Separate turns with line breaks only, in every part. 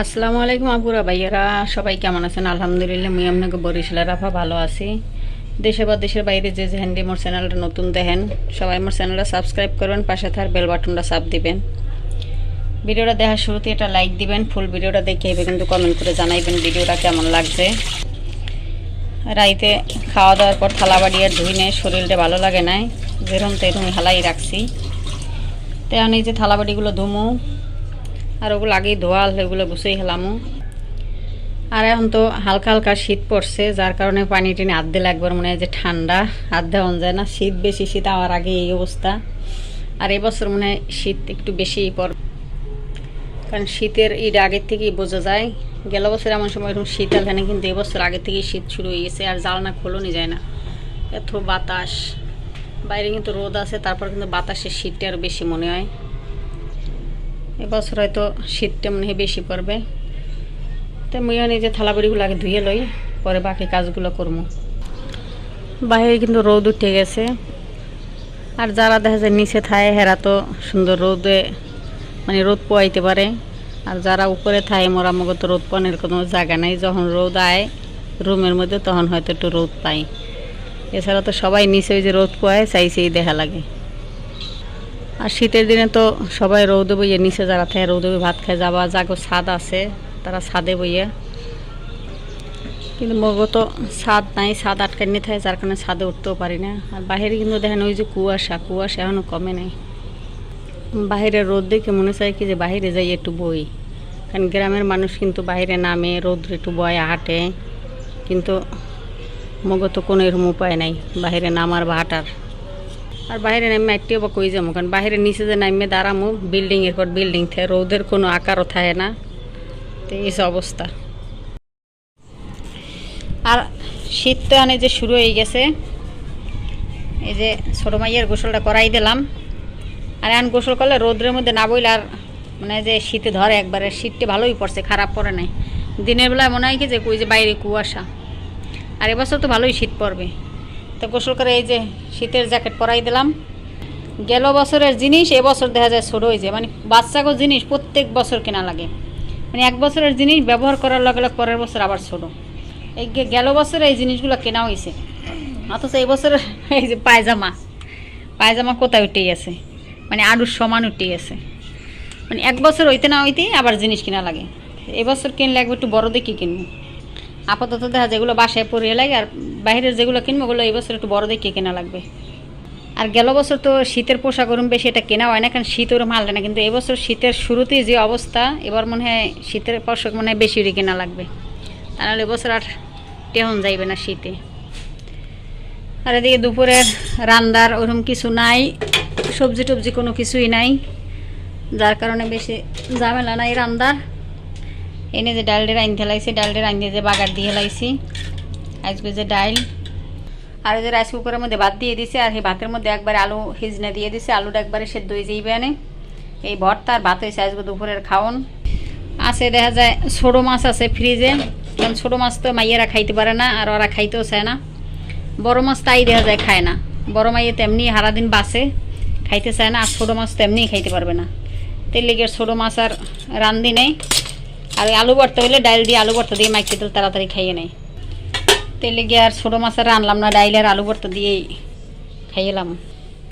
আসসালামু আলাইকুম আপুরা ভাইয়ারা, সবাই কেমন আছেন? আলহামদুলিল্লাহ মুই আপনাকে বরিশালের আফা ভালো আছি। দেশে বা দেশের বাইরে যে হ্যান্ডি মোর চ্যানেলটা নতুন দেখেন, সবাই মোর চ্যানেলটা সাবস্ক্রাইব করবেন, পাশে থার বেল বাটনটা চাপ দিবেন। ভিডিওটা দেখার শুরুতে এটা লাইক দিবেন ফুল ভিডিওটা দেখে এবার কিন্তু কমেন্ট করে জানাইবেন ভিডিওটা কেমন লাগছে। রাইতে খাওয়া দাওয়ার পর থালা আর ধুই নেয় শরীরটা ভালো লাগে নাই যেরকম তেরকম হালাই রাখছি। তো এখন এই যে থালা বাড়িগুলো ধুমু আর ওগুলো আগেই ধোয়াল ওগুলো গুছিয়ে হেলামু আর এখন তো হালকা হালকা শীত পড়ছে, যার কারণে পানি টেনে হাত দিলে একবার মনে হয় যে ঠান্ডা হাত দেওয়া যায় না। শীত বেশি, শীত আমার আগে এই অবস্থা। আর এবছর মনে হয় শীত একটু বেশি পর কারণ শীতের ঈদ আগের থেকেই বোঝা যায়। গেল বছর এমন সময় এরকম শীত আসে না কিন্তু এবছর আগে থেকেই শীত শুরু হয়ে গেছে, আর জ্বালানা খোলনই যায় না। এত বাতাস। বাইরে কিন্তু রোদ আছে, তারপর কিন্তু বাতাসের শীতটা আরও বেশি মনে হয়। এবছর হয়তো শীতটা মনে হয় বেশি পড়বে। তো মুই নিজে থালা বাড়িগুলো আগে ধুয়ে লই, পরে বাকি কাজগুলো করব বাইরে কিন্তু রোদ উঠে গেছে। আর যারা দেখা যায় নিচে থায়, হেরা তো সুন্দর রোদে মানে রোদ পোয়াইতে পারে। আর যারা উপরে থায়, মোরা মগত রোদ পানের কোনো জায়গা নাই। যখন রোদ আয় রুমের মধ্যে, তখন হয়তো একটু রোদ পাই। এছাড়া তো সবাই নিচে ওই যে রোদ পোয়ায় চাইছেই দেখা লাগে। আর শীতের দিনে তো সবাই রৌদে বইয়ে, নিচে যারা থাকে রৌদে বই ভাত খায়, যাবা যাগো ছাদ আছে, তারা ছাদে বইয়ে। কিন্তু মগো তো ছাদ নাই, ছাদ আটকানি থাকে, যার কারণে ছাদে উঠতেও পারি না। আর বাইরে কিন্তু দেখেন ওই যে কুয়াশা কুয়াশা এখনও কমে নাই। বাইরে রোদ দেখে মনে চায় কি যে বাইরে যাই একটু বই। কারণ গ্রামের মানুষ কিন্তু বাইরে নামে, রোদ্র একটু বয়, হাঁটে। কিন্তু মগো তো কোনো এরকম উপায় নাই বাইরে নামার বা হাঁটার আর বাইরে নামে একটিও বা কই যাব? কারণ বাইরে নিচে যে নামে দাঁড়ামো বিল্ডিংয়ের পর বিল্ডিং থাকে রোদের কোনো আকারও থাকে না। তো এই অবস্থা। আর শীত তো অনেক যে শুরু হয়ে গেছে, এই যে ছোটো মাইয়ের গোসলটা করাই দিলাম। আর এখন গোসল করলে রোদ্রের মধ্যে না বইলে আর মানে যে শীতে ধরে একবারে, শীতটা ভালোই পড়ছে, খারাপ পড়ে নাই। দিনের বেলায় মনে হয় কি যে কই যে বাইরে কুয়াশা। আর এবছর তো ভালোই শীত পড়বে। তো গোসল করে এই যে শীতের জ্যাকেট পরাই দিলাম। গেল বছরের জিনিস এবছর দেখা যায় ছোটো হয়েছে মানে বাচ্চাকে জিনিস প্রত্যেক বছর কেনা লাগে। মানে এক বছরের জিনিস ব্যবহার করার লগে লগে পরের বছর আবার ছোটো। এই গেল বছরে এই জিনিসগুলো কেনা হয়েছে অথচ এই বছরের এই যে পায়জামা। পায়জামা কোথায় উঠে গেছে মানে আরুর সমান উঠে গেছে মানে এক বছর হইতে না হইতেই আবার জিনিস কেনা লাগে। এবছর কিনলে একবার একটু বড় দেখি কিনবো। আপাতত দেখা যেগুলো বাসায় পরিয়ে লাগে আর বাইরের যেগুলো কিনবো ওগুলো এই বছর একটু বড় দেখে কেনা লাগবে। আর গেল বছর তো শীতের পোশাক ওরম বেশি এটা কেনা হয় না, কারণ শীত ওরম হালটা না, কিন্তু এবছর শীতের শুরুতেই যে অবস্থা, এবার মনে হয় শীতের পোশাক মনে হয় বেশি কেনা লাগবে। তা নাহলে এবছর আর টেহন যাইবে না শীতে। আর এদিকে দুপুরের রান্দার ওরকম কিছু নাই, সবজি টবজি কোনো কিছুই নাই, যার কারণে বেশি ঝামেলা নাই রান্নার। এনে যে ডালডে রাইনতে লাইছি ডালডে রাইনতে যে বাগার দিয়ে লাইছি আজকে যে ডাইল আর যে রাইস কুকারের মধ্যে ভাত দিয়ে দিছে, আর সেই ভাতের মধ্যে একবারে আলু হিজনে দিয়ে দিছে, আলুটা একবারে সেদ্ধ হয়ে যাইবে আনে এই ভর্তা আর ভাত হয়েছে আজকে দুপুরের খাওন। আছে দেখা যায় ছোটো মাছ আছে ফ্রিজে, কারণ ছোটো মাছ তো মাইয়েরা খাইতে পারে না, আর ওরা খাইতেও চায় না। বড় মাছ তাই দেখা যায় খায় না। বড় মাইয়ে তেমনি সারাদিন বাসে, খাইতে চায় না, আর ছোটো মাছ তেমনি খাইতে পারবে না। তেল লেগে ছোটো মাছ আর রান্ধি নেই। আর আলু ভর্তা হইলে ডাইল দিয়ে আলু ভর্তা দিয়ে মাইকে দিলে তাড়াতাড়ি খাইয়ে নেয় তেলে গিয়ে আর ছোটো মাছ আর আনলাম না ডাইল আর আলু ভর্তা দিয়েই খাইয়েলাম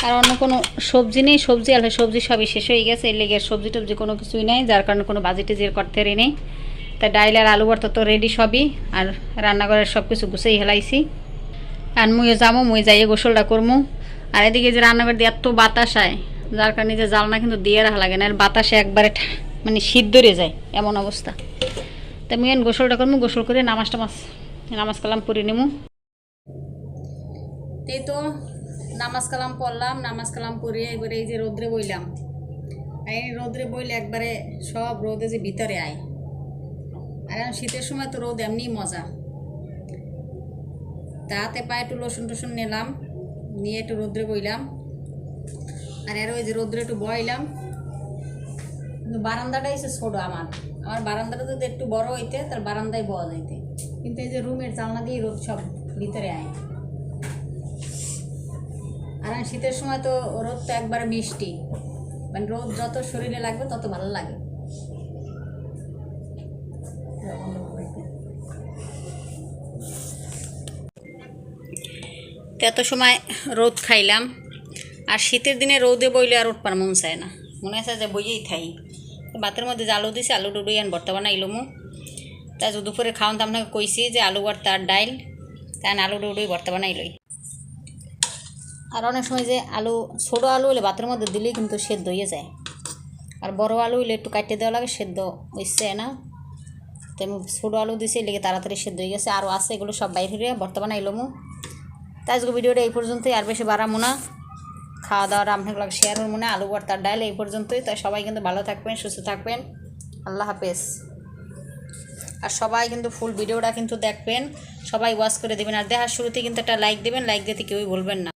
আর অন্য কোনো সবজি নেই, সবজি আলে, সবজি সবই শেষ হয়ে গেছে। এর লেগে সবজি টবজি কোনো কিছুই নেই, যার কারণে কোনো বাজি টেজির করতে নেই। তা ডাইল আর আলু ভর্তা তো রেডি সবই, আর রান্নাঘরের সব কিছু গুছেই হেলাইছি আর মুয়ে যাব, মুই যাইয়ে গোসলটা করমু। আর এদিকে যে রান্নাঘর দিয়ে এত বাতাস আয়, যার কারণে যে জালনা কিন্তু দিয়ে রাখা লাগে না, আর বাতাসে একবারে মানে শীত ধরে যায়, এমন অবস্থা। তা এখন গোসলটা করমু, গোসল করে নামাজ টামাজ, নামাজ কালাম পড়ে নেমু। এই তো নামাজ কালাম পড়লাম, নামাজ কালাম পড়িয়ে এবারে এই যে রোদ্রে বইলাম। এই রোদ্রে বইলে একবারে সব রোদে যে ভিতরে আয়। আর শীতের সময় তো রোদ এমনি মজা। তাতে পায়ে একটু রসুন টসুন নিলাম, নিয়ে একটু রোদ্রে বইলাম। আর এর ওই যে রোদ্রে একটু বইলাম কিন্তু বারান্দাটাই সে ছোট আমার। আমার বারান্দাটা যদি একটু বড় হইতে তার বারান্দায় বয়া যাইতে। কিন্তু এই যে রুমের জানলা দিয়ে রোদ সব ভিতরে আয়। আর শীতের সময় তো রোদ তো একবারে মিষ্টি। মানে রোদ যত শরীরে লাগবে তত ভালো লাগে। এত সময় রোদ খাইলাম। আর শীতের দিনে রোদে বইলে আর উঠবার মন চায় না। মনে আছে যে বইয়েই থাই। ভাতের মধ্যে যে আলু দিছে, আলু ডুডুই আন ভর্তা বানাইলো মু। যে দুপুরে খাওয়ান তো আপনাকে কইছি যে আলু ভর্তা আর ডাইল তাই আলু ডুডুই ভর্তা বানাইলই আর অনেক সময় যে আলু, ছোটো আলু হলে ভাতের মধ্যে দিলেই কিন্তু সেদ্ধ হয়ে যায়। আর বড় আলু হলে একটু কাটতে দেওয়া লাগে, সেদ্ধ হইছে না। তো আমি ছোটো আলু দিছি লেগে তাড়াতাড়ি সেদ্ধ হয়ে গেছে। আরও আছে, এগুলো সব বাইরে বর্তমানে এলো মু। তাই আজকে ভিডিওটা এই পর্যন্তই, আর বেশি বাড়ামো না। খাওয়া দাওয়ার আপনাগুলো শেয়ার করব মনে আলু ভর্তার ডাল এই পর্যন্তই। তাই সবাই কিন্তু ভালো থাকবেন, সুস্থ থাকবেন। আল্লাহ হাফেজ। আর সবাই কিন্তু ফুল ভিডিওটা কিন্তু দেখবেন, সবাই ওয়াচ করে দেবেন। আর দেখার শুরুতে কিন্তু একটা লাইক দেবেন লাইক দিতে কেউই বলবেন না।